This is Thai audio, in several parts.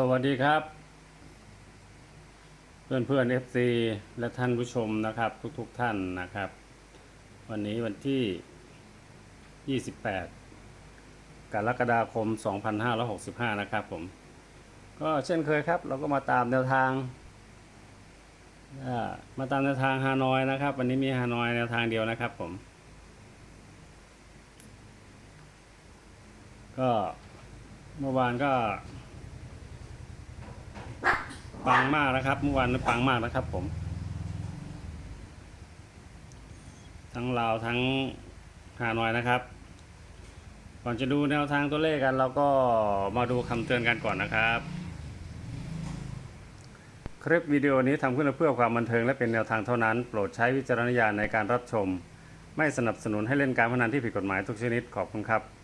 สวัสดีครับ เพื่อนเพื่อน FC และท่านผู้ชมนะครับ ทุกๆทท่านนะครับ วันนี้วันที่ 28 กรกฎาคม 2565 นะครับผม ก็เช่นเคยครับ เราก็มาตามแนวทาง มาตามแนวทางฮานอยนะครับ วันนี้มีฮานอยแนวทางเดียวนะครับผม ก็เมื่อวานก็ ปังมากนะครับ เมื่อวานปังมากนะครับ ผม ทั้งลาวทั้งฮานอยนะครับ ก่อนจะดูแนวทางตัวเลขกัน เราก็มาดูคำเตือนกันก่อนนะครับ คลิปวิดีโอนี้ทำขึ้นเพื่อความบันเทิงและเป็นแนวทางเท่านั้น โปรดใช้วิจารณญาณในการรับชม ไม่สนับสนุนให้เล่นการพนันที่ผิดกฎหมายทุกชนิดขอบคุณครับ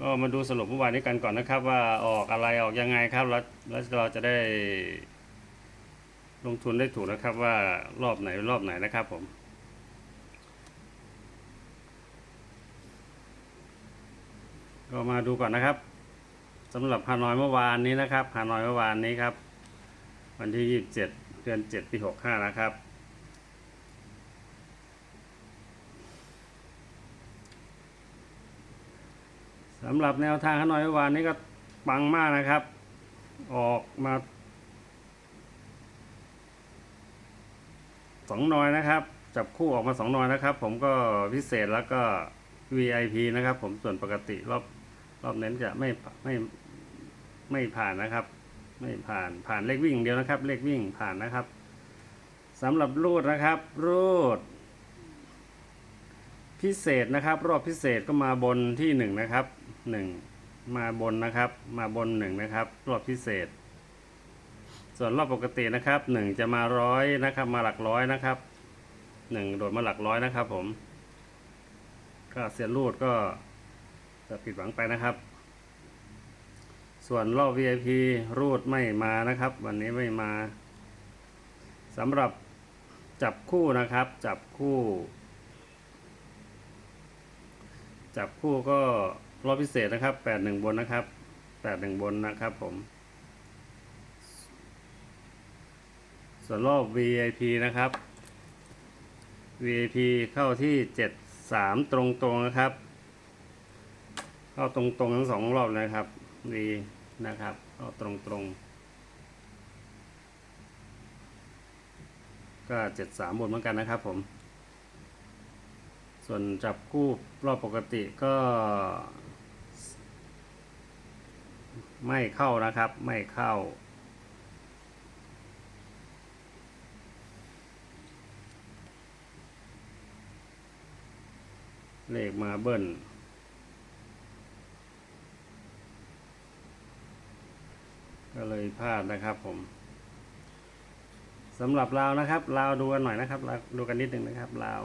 ก็มาดูสรุปเมื่อวานนี้กันก่อนนะครับ ว่าออกอะไรออกยังไงครับแล้วแล้วเราจะได้ ลงทุนได้ถูกนะครับ ว่ารอบไหนรอบไหนนะครับผมก็มาดูก่อนนะครับสำหรับฮานอยเมื่อวานนี้นะครับฮานอยเมื่อวานนี้ครับ วันที่27เจ็ดเดือน7ปี65นะครับ สำหรับแนวทางฮานอยเมื่อวานนี้ก็ปังมากนะครับ ออกมาสองนอยนะครับ จับคู่ออกมาสองนอยนะครับ ผมก็พิเศษแล้วก็ VIP นะครับ ผมส่วนปกติรอบรอบเน้นจะไม่ไม่ไม่ผ่านนะครับ ไม่ผ่านผ่านเลขวิ่งอย่างเดียวนะครับ เลขวิ่งผ่านนะครับสำหรับรูดนะครับรูด พิเศษนะครับ รอบพิเศษก็มาบนที่หนึ่งนะครับ หนึ่งมาบนนะครับ มาบนหนึ่งนะครับ รอบพิเศษ ส่วนรอบปกตินะครับหนึ่งจะมาร้อยนะครับ มาหลักร้อยนะครับหนึ่งโดดมาหลักร้อยนะครับ ผม ก็เสียรูดก็จะผิดหวังไปนะครับ ส่วนรอบ VIP รูดไม่มานะครับ วันนี้ไม่มาสำหรับจับคู่นะครับ จับคู่ จับคู่ก็ รอบพิเศษนะครับแปดหนึ่งบนนะครับแปดหนึ่งบนนะครับผม ส่วนรอบ VIP นะครับ VIP เข้าที่เจ็ดสามตรงตรงๆนะครับ เข้าตรงตรงๆทั้งสองรอบเลยครับดีนะครับเข้าตรงตรงก็เจ็ดสามบนเหมือนกันนะครับผม ส่วนจับคู่รอบปกติก็ ไม่เข้านะครับ ไม่เข้า เลขมาเบิ้ลก็เลยพลาดนะครับผมสำหรับลาวนะครับลาวดูกันหน่อยนะครับลาดูกันนิดหนึ่งนะครับลาว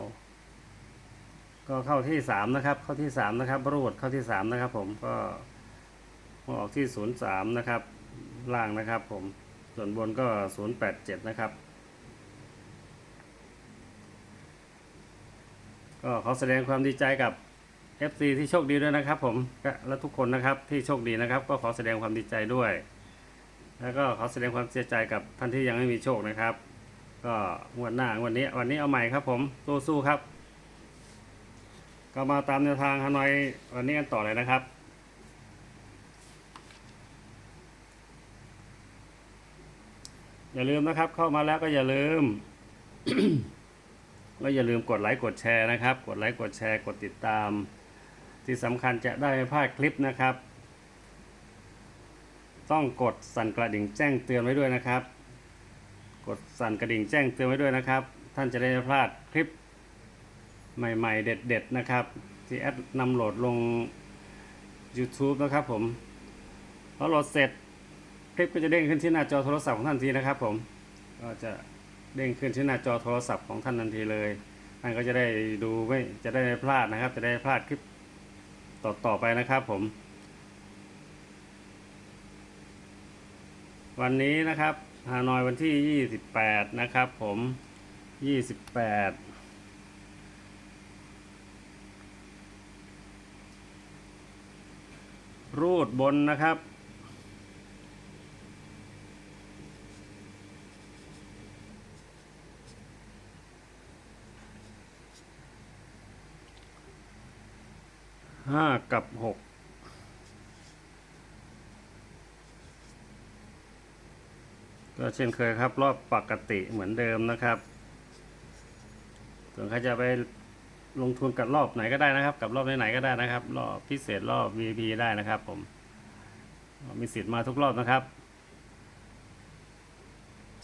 ก็เข้าที่สามนะครับ เข้าที่สามนะครับรูดเข้าที่สามนะครับ ผมก็ ออกที่ศูนย์สามนะครับ ล่างนะครับผม ส่วนบนก็ศูนย์แปดเจ็ดนะครับ ก็ขอแสดงความดีใจกับ FC ที่โชคดีด้วยนะครับ ผมและทุกคนนะครับที่โชคดีนะครับ ก็ขอแสดงความดีใจด้วย แล้วก็ขอแสดงความเสียใจกับท่านที่ยังไม่มีโชคนะครับ ก็งวดหน้างวันนี้วันนี้เอาใหม่ครับผมสู้ๆครับ ก็มาตามแนวทางฮานอยวันนี้กันต่อเลยนะครับ อย่าลืมนะครับ เข้ามาแล้วก็อย่าลืมก็อย่าลืมกดไลค์กดแชร์นะครับ กดไลค์กดแชร์กดติดตาม ที่สำคัญจะได้ไม่พลาดคลิปนะครับ ต้องกดสั่นกระดิ่งแจ้งเตือนไว้ด้วยนะครับ กดสั่นกระดิ่งแจ้งเตือนไว้ด้วยนะครับ ท่านจะได้ไม่พลาดคลิป ใหม่ๆ เด็ด ๆ นะครับ ที่แอดนำโหลดลง YouTube นะครับผมพอโหลดเสร็จ คลิปก็จะเด้งขึ้นที่หน้าจอโทรศัพท์ของท่านทีนะครับ ผม ก็จะเด้งขึ้นที่หน้าจอโทรศัพท์ของท่านทันทีเลยท่านก็จะได้ดูไม่จะได้ไม่พลาดนะครับ จะได้พลาดคลิปต่อต่อไปนะครับ ผม วันนี้นะครับฮานอยวันที่ 28 นะครับ ผมยี่สิบแปดรูดบนนะครับ ห้ากับหกก็เช่นเคยครับ รอบปกติเหมือนเดิมนะครับส่วนใครจะไปลงทุนกับรอบไหนก็ได้นะครับ กับรอบไหนๆก็ได้นะครับ รอบพิเศษรอบ VIP ได้นะครับ ผม มีสิทธิ์มาทุกรอบนะครับ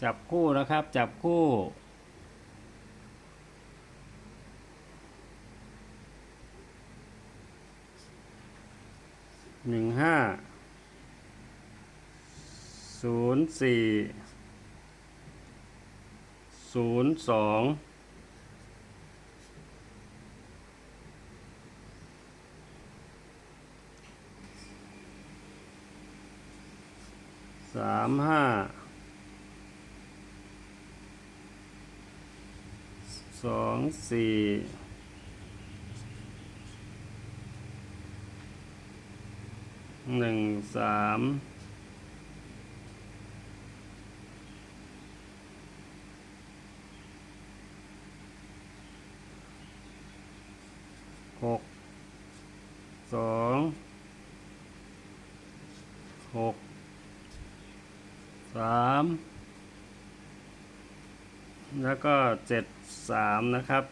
จับคู่นะครับ จับคู่ หนึ่งห้าศูนย์สี่ศูนย์สองสามห้าสองสี่ หนึ่งสามหกสองหกสามแล้วก็เจ็ดสามนะครับ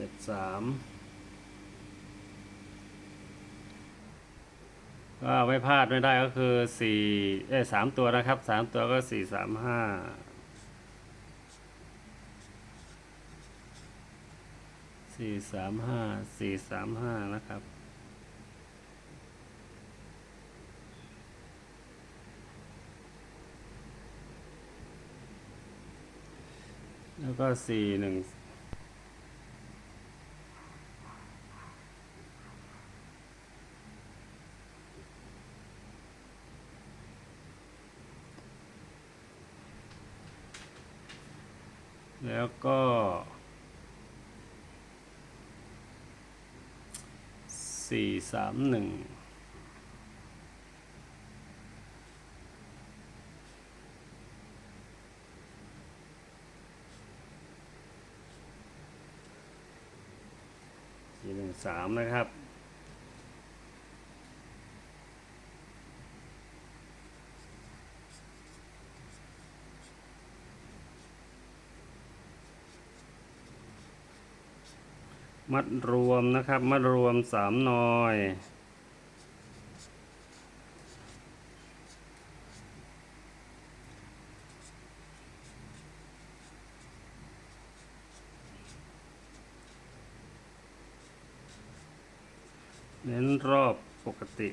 จ็ดสามก็ไม่พลาดไม่ได้ก็คือสี่เอ้สามตัวนะครับสามตัวก็สี่สามห้าสี่สามห้าสี่สามห้านะครับแล้วก็สี่หนึ่ง แล้วก็ สี่สามหนึ่งสี่หนึ่งสามนะครับ มัดรวมนะครับ มัดรวมสามหน่อยเน้นรอบปกติ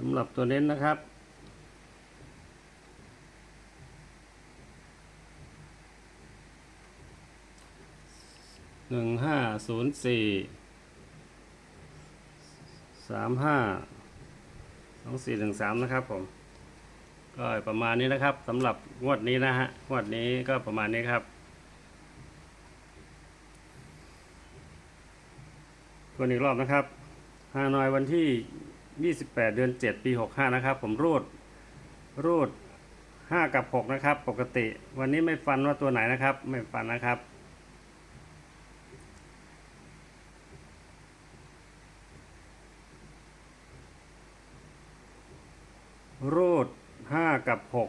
สำหรับตัวเน้นนะครับ หนึ่งห้าศูนย์สี่สามห้าสองสี่หนึ่งสามนะครับผม ก็ประมาณนี้นะครับสำหรับงวดนี้นะฮะ งวดนี้ก็ประมาณนี้ครับทวนอีกรอบนะครับฮานอยวันที่ 28 เดือน 7 ปี 65 นะครับ ผมรูด รูด 5 กับ 6 นะครับ ปกติ วันนี้ไม่ฟันว่าตัวไหนนะครับ ไม่ฟันนะครับ รูด 5 กับ 6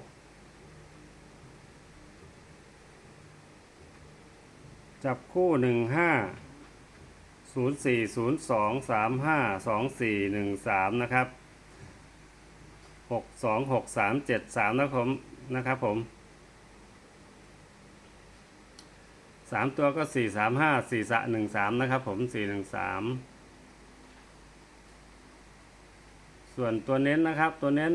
จับคู่ 1 5 ศูนย์สี่ศูนย์สองสามห้าสองสี่หนึ่งสามนะครับหกสองหกสามเจ็ดสามนะครับผมนะครับผมสามตัวก็สี่สามห้าสี่สะหนึ่งสามนะครับผมสี่หนึ่งสามส่วนตัวเน้นนะครับตัวเน้น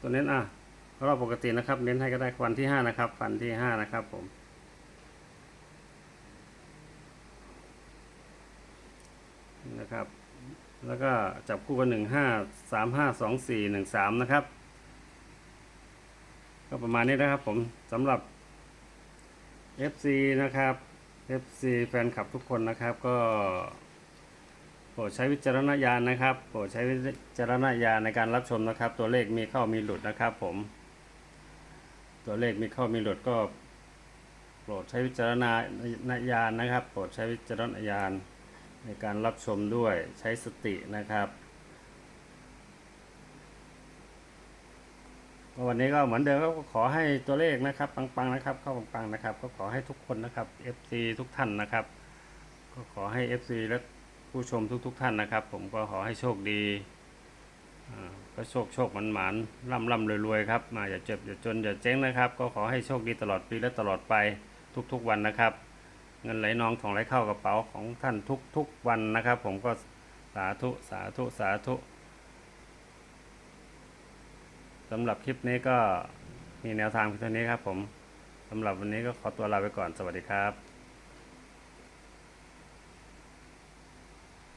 ตัวเน้นอะรอบปกตินะครับ เน้นให้ก็ได้วันที่ห้านะครับวันที่ห้านะครับผม นะครับ แล้วก็จับคู่กันหนึ่งห้าสามห้าสองสี่หนึ่งสามนะครับ ก็ประมาณนี้นะครับผมสำหรับ FC นะครับ FC แฟนคลับทุกคนนะครับก็โปรดใช้วิจารณญาณนะครับโปรดใช้วิจารณญาณในการรับชมนะครับ ตัวเลขมีเข้ามีหลุดนะครับ ผม ตัวเลขมีเข้ามีหลุดก็ โปรดใช้วิจารณญาณนะครับ โปรดใช้วิจารณญาณ ในการรับชมด้วยใช้สตินะครับวันนี้ก็เหมือนเดิมก็ขอให้ตัวเลขนะครับ ปังๆนะครับ เข้าปังๆนะครับ ก็ขอให้ทุกคนนะครับ FC ทุกท่านนะครับ ก็ขอให้ FC และผู้ชมทุกๆท่านนะครับ ผมก็ขอให้โชคดีก็โชคโชคมันหมานร่ำร่ำรวยๆครับมาอย่าเจ็บอย่าจนอย่าเจ๊งนะครับ ก็ขอให้โชคดีตลอดปีและตลอดไปทุกๆวันนะครับ เงินไหลนองทองไหลเข้ากระเป๋าของท่านทุกๆวันนะครับ ผมก็สาธุสาธุสาธุสำหรับคลิปนี้ก็มีแนวทางเพียงเท่านี้ครับผมสำหรับวันนี้ก็ขอตัวลาไปก่อนสวัสดีครับ